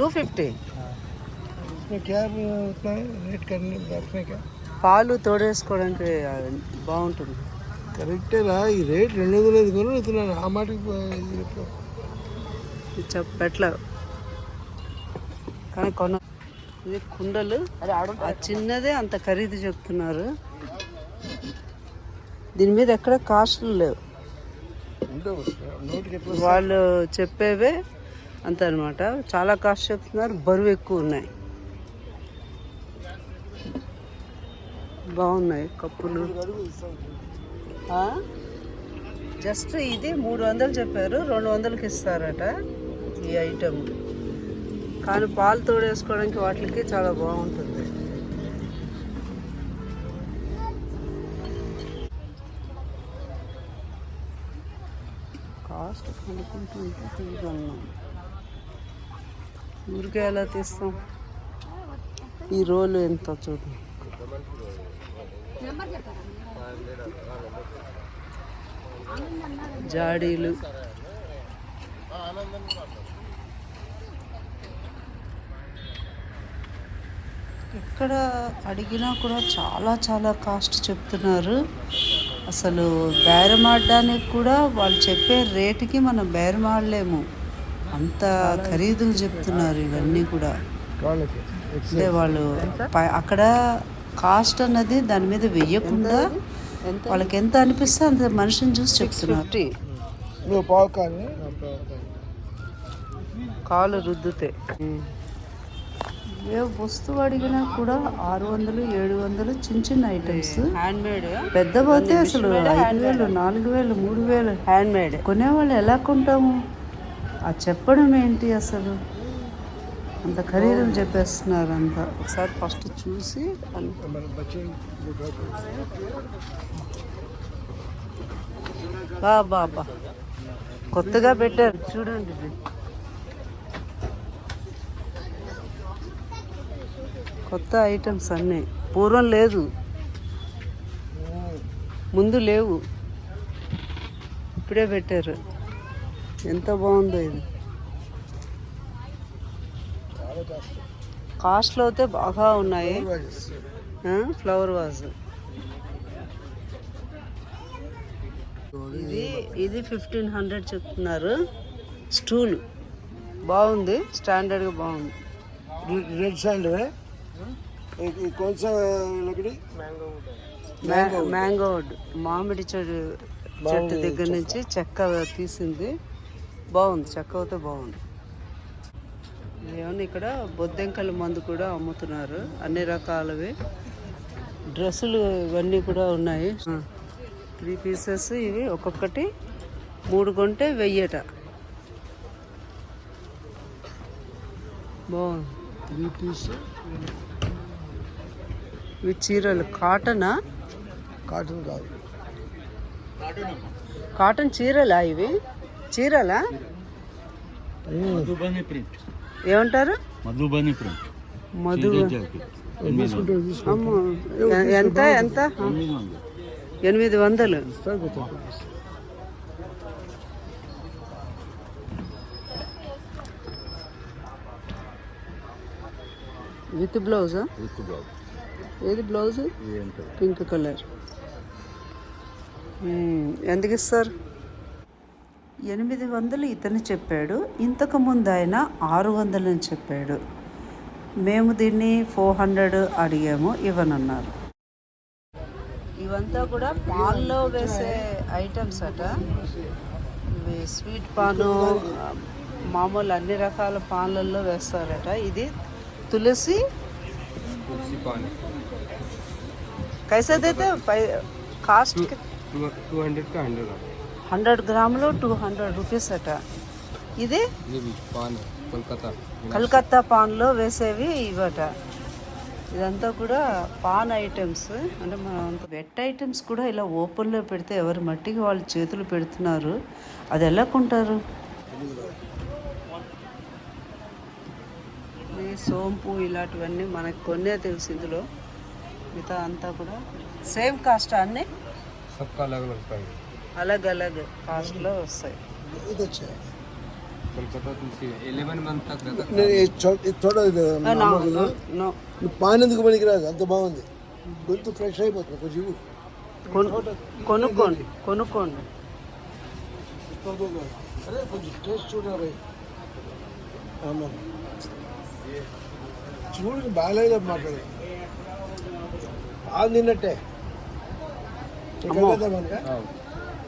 Two fifty. పాలు తోడేసుకోవడానికి బాగుంటుంది. కరెక్టేనా ఈ రేట్ రెండు వందల ఐదు కొనుతున్నాను ఆ మాటకి చెప్పట్లేదు కానీ కొన ఇది కుండలు. ఆ చిన్నదే అంత ఖరీదు చెప్తున్నారు. దీని మీద ఎక్కడ కాస్ట్లు లేవు. వాళ్ళు చెప్పేవే అంత అనమాట చాలా కాస్ట్ చెప్తున్నారు బరువు ఎక్కువ ఉన్నాయి. బాగున్నాయి కప్పులు. జస్ట్ ఇది మూడు వందలు చెప్పారు రెండు వందలకి ఇస్తారట ఈ ఐటమ్ కానీ పాలు తోడేసుకోవడానికి వాటికి చాలా బాగుంటుంది. కాస్ట్ కనుక్కుంటుంటే ఊరికే ఎలా తీస్తాం? ఈ రోలు ఎంత చూడు. జాడీలు. ఎక్కడ అడిగినా కూడా చాలా చాలా కాస్ట్ చెప్తున్నారు. అసలు బేరం ఆడడానికి కూడా వాళ్ళు చెప్పే రేటుకి మనం బేరం ఆడలేము. అంత ఖరీదులు చెప్తున్నారు ఇవన్నీ కూడా. అంటే వాళ్ళు అక్కడ కాస్ట్ అన్నది దాని మీద వెయ్యకుండా వాళ్ళకి ఎంత అనిపిస్తే అంత మనిషిని చూసి చెప్తున్నారు. కాలు. రుద్దుతే. ఏ వస్తువు అడిగినా కూడా ఆరు వందలు ఏడు వందలు చిన్న చిన్న ఐటమ్స్ హ్యాండ్ మేడ్ పెద్ద పోతే అసలు ఐదు వేలు నాలుగు వేలు మూడు వేలు. హ్యాండ్ మేడ్ కొనేవాళ్ళు ఎలా కొంటాము? ఆ చెప్పడం ఏంటి అసలు? అంత ఖరీదులు చెప్పేస్తున్నారు అంత ఒకసారి ఫస్ట్ చూసి అన్- బా కొత్తగా పెట్టారు చూడండి కొత్త ఐటమ్స్ అన్నీ. పూర్వం లేదు. ముందు లేవు. ఇప్పుడే పెట్టారు. ఎంత బాగుందో ఇది. కాస్ట్లో అయితే బాగా ఉన్నాయి. Flower vase. ఇది ఇది ఫిఫ్టీన్ హండ్రెడ్ చెప్తున్నారు. స్టూల్. బాగుంది. స్టాండర్డ్గా బాగుంది. రెడ్ సాండ్ కొంచెం మ్యాంగో మామిడి చెట్టు చెట్టు దగ్గర నుంచి చెక్క తీసింది. బాగుంది చక్కవతో బాగుంది. ఏమన్నా ఇక్కడ? బొద్దెంకల మందు కూడా అమ్ముతున్నారు అన్ని రకాలవి. డ్రెస్సులు ఇవన్నీ కూడా ఉన్నాయి. త్రీ పీసెస్ ఇవి ఒక్కొక్కటి మూడు కొంటే వెయ్యట. బాగుంది. Three piece. ఇవి చీరలు కాటనా? కాటన్ కాదు. కాటన్ చీరలా ఇవి? చీరలా? మధుబని ప్రింట్. ఏమంటారు? మధుబని ప్రింట్. మధు ఎంత ఎంత? ఎనిమిది వందలు. విత్ బ్లౌజా? ఏది బ్లౌజ్? Pink colour. ఎందుకు ఇస్తారు ఎనిమిది వందలు ఇతను చెప్పాడు. ఇంతకు ముందు ఆయన ఆరు వందలని చెప్పాడు. మేము దీన్ని ఫోర్ హండ్రెడ్ అడిగాము ఇవ్వనన్నారు. ఇవంతా కూడా పాల్లో వేసే ఐటమ్స్ అట. ఇవి స్వీట్ పాను మామూలు అన్ని రకాల పాన్లలో వేస్తారట. ఇది తులసి కైసదైతే cost two hundred hundred hundred గ్రాములు టూ హండ్రెడ్ రూపీస్ అట. ఇది ఇది పాన్ కోల్కతా కలకత్తా పాన్లో వేసేవి ఇవట. ఇదంతా కూడా పాన్ ఐటమ్స్. అంటే మనం వెట్ ఐటమ్స్ కూడా ఇలా ఓపెన్లో పెడితే ఎవరి మట్టికి వాళ్ళు చేతులు పెడుతున్నారు. అది ఎలా కొంటారు? సోంపు ఇలాంటివన్నీ మనకు కొన్నే తెలుసు ఇందులో. మిగతా అంతా కూడా సేమ్ కాస్ట్ అన్నీ? అలగ్ అలగ్ కాస్ట్లో వస్తాయి ఇది వచ్చాయి పాన్ ఎందుకు పనికి అంత బాగుంది. గొంతు ఫ్రెష్ అయిపోతుంది. కొంచెం కొనుక్కోండి కొనుక్కోండి. అరే కొంచెం టేస్ట్ చూడాలి చూడు బాగాలేదు మాట్లాడు బాగా తిన్నట్టే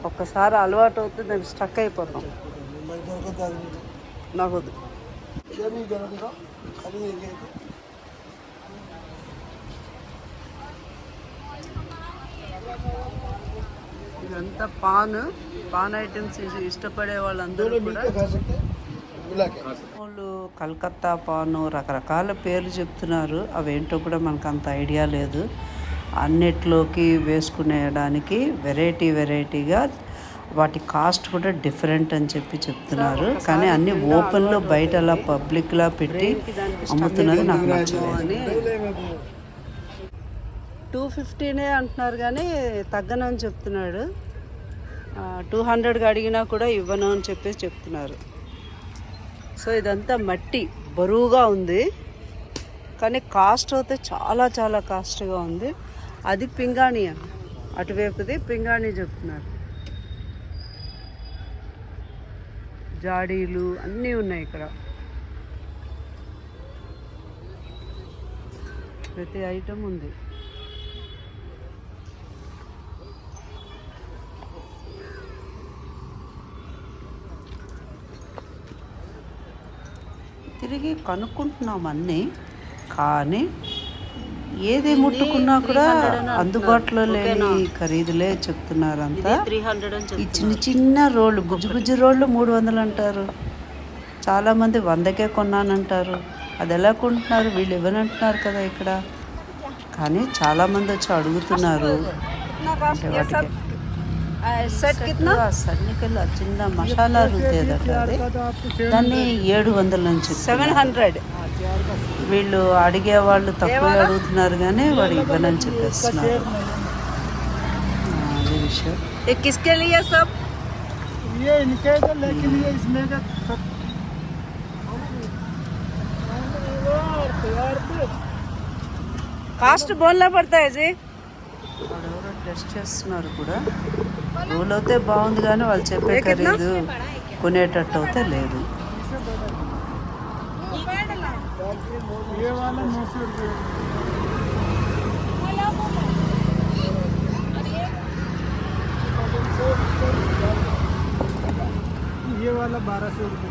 ఒక్కసారి అలవాటు అవుతుంది నేను స్టక్ అయిపోతాం. నాకు వద్దు. ఇదంతా పాన్ పాన్ ఐటమ్స్ ఇష్టపడే వాళ్ళందరూ కూడా వాళ్ళు కలకత్తా పాను రకరకాల పేర్లు చెప్తున్నారు. అవేంటో కూడా మనకు అంత ఐడియా లేదు. అన్నిట్లోకి వేసుకునేయడానికి వెరైటీ వెరైటీగా వాటి కాస్ట్ కూడా డిఫరెంట్ అని చెప్పి చెప్తున్నారు. కానీ అన్ని ఓపెన్లో బయట అలా పబ్లిక్లా పెట్టి అమ్ముతున్నది నాకు నచ్చలేదు. టూ ఫిఫ్టీనే అంటున్నారు కానీ తగ్గనని చెప్తున్నాడు. టూ హండ్రెడ్కి అడిగినా కూడా ఇవ్వను అని చెప్పేసి చెప్తున్నారు. సో ఇదంతా మట్టి బరువుగా ఉంది. కానీ కాస్ట్ అయితే చాలా చాలా కాస్ట్గా ఉంది. అది పింగాణి అటువైపుది పింగాణి చెప్తున్నారు. జాడీలు అన్నీ ఉన్నాయి ఇక్కడ. ప్రతి ఐటమ్ ఉంది. తిరిగి కనుక్కుంటున్నాం అన్నీ కానీ ఏది ముట్టుకున్నా కూడా అందుబాటులో లేని ఖరీదులే చెప్తున్నారు అంతా త్రీ హండ్రెడ్ అని ఈ చిన్న చిన్న రోళ్ళు బుజ్జి బుజ్జి రోళ్ళు మూడు వందలు అంటారు. చాలామంది వందకే కొన్నానంటారు. అది ఎలా కొంటున్నారు? వీళ్ళు ఇవ్వనంటున్నారు కదా ఇక్కడ. కానీ చాలామంది వచ్చి అడుగుతున్నారు. చిన్న మసాలా రుద్దేదట దాన్ని ఏడు వందల నుంచి సెవెన్ హండ్రెడ్. వీళ్ళు అడిగే వాళ్ళు తక్కువ అడుగుతున్నారు కానీ వాడు ఇవ్వనని చెప్పేస్తున్నారు. కాస్ట్ పడతాయి టెస్ట్ చేస్తున్నారు కూడా. రూల్ అయితే బాగుంది కానీ వాళ్ళు చెప్పే ఖరీదు కొనేటట్టు అయితే లేదు. ये वाला नौ सौ रुपये ये वाला बारह सौ रुपये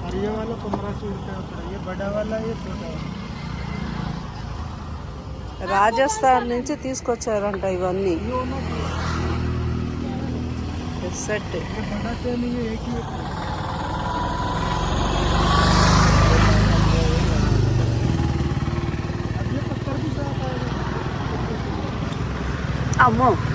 और ये वाला पंद्रह सौ रुपये होता है ये बड़ा वाला ये छोटा वाला రాజస్థాన్ నుంచి తీసుకొచ్చారంట ఇవన్నీ సెట్ a mão.